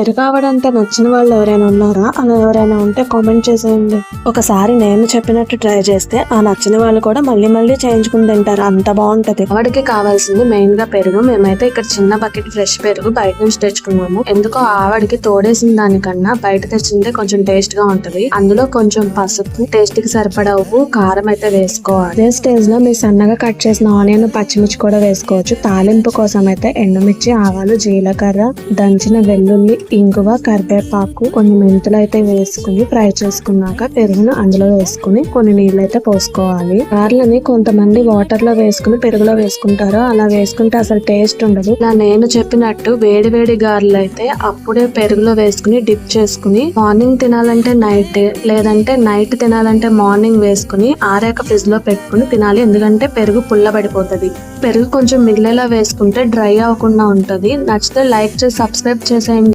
పెరుగు అంటే నచ్చిన వాళ్ళు ఎవరైనా ఉన్నారా? అలా ఎవరైనా ఉంటే కామెంట్ చేసేయండి. ఒకసారి నేను చెప్పినట్టు ట్రై చేస్తే ఆ నచ్చిన వాళ్ళు కూడా మళ్ళీ మళ్ళీ చేయించుకుని తింటారు. అంత బాగుంటది. ఆవిడకి కావాల్సింది మెయిన్గా పెరుగు. మేమైతే ఇక్కడ చిన్న బకెట్ ఫ్రెష్ పెరుగు బయట నుంచి తెచ్చుకున్నాము. ఎందుకో ఆవిడకి తోడేసిన దానికన్నా బయట తెచ్చిందే కొంచెం టేస్ట్గా ఉంటది. అందులో కొంచెం పసుపు టేస్ట్కి సరిపడా ఉప్పు కారం అయితే వేసుకోవాలి. అదే స్టేజ్లో మీరు సన్నగా కట్ చేసిన ఆనియన్ పచ్చిమిర్చి కూడా వేసుకోవచ్చు. తాలింపు కోసం అయితే ఎండుమిర్చి ఆవాలు జీలకర్ర దంచిన వెల్లుల్లి ఇంగువ కరివేపాకు కొన్ని మెంతులు అయితే వేసుకుని ఫ్రై చేసుకున్నాక పెరుగును అందులో వేసుకుని కొన్ని నీళ్ళు అయితే పోసుకోవాలి. గార్లని కొంతమంది వాటర్లో వేసుకుని పెరుగులో వేసుకుంటారు అలా వేసుకుంటే అసలు టేస్ట్ ఉండదు. ఇలా నేను చెప్పినట్టు వేడి వేడి గార్లు అయితే అప్పుడే పెరుగులో వేసుకుని డిప్ చేసుకుని మార్నింగ్ తినాలంటే నైట్ లేదంటే నైట్ తినాలంటే మార్నింగ్ వేసుకుని ఆరాక ఫ్రిడ్జ్లో పెట్టుకుని తినాలి. ఎందుకంటే పెరుగు పుల్లబడిపోతుంది. పెరుగు కొంచెం మిగిలేలా వేసుకుంటే డ్రై అవ్వకుండా ఉంటుంది. నచ్చితే లైక్ చేసి సబ్స్క్రైబ్ చేసేయండి.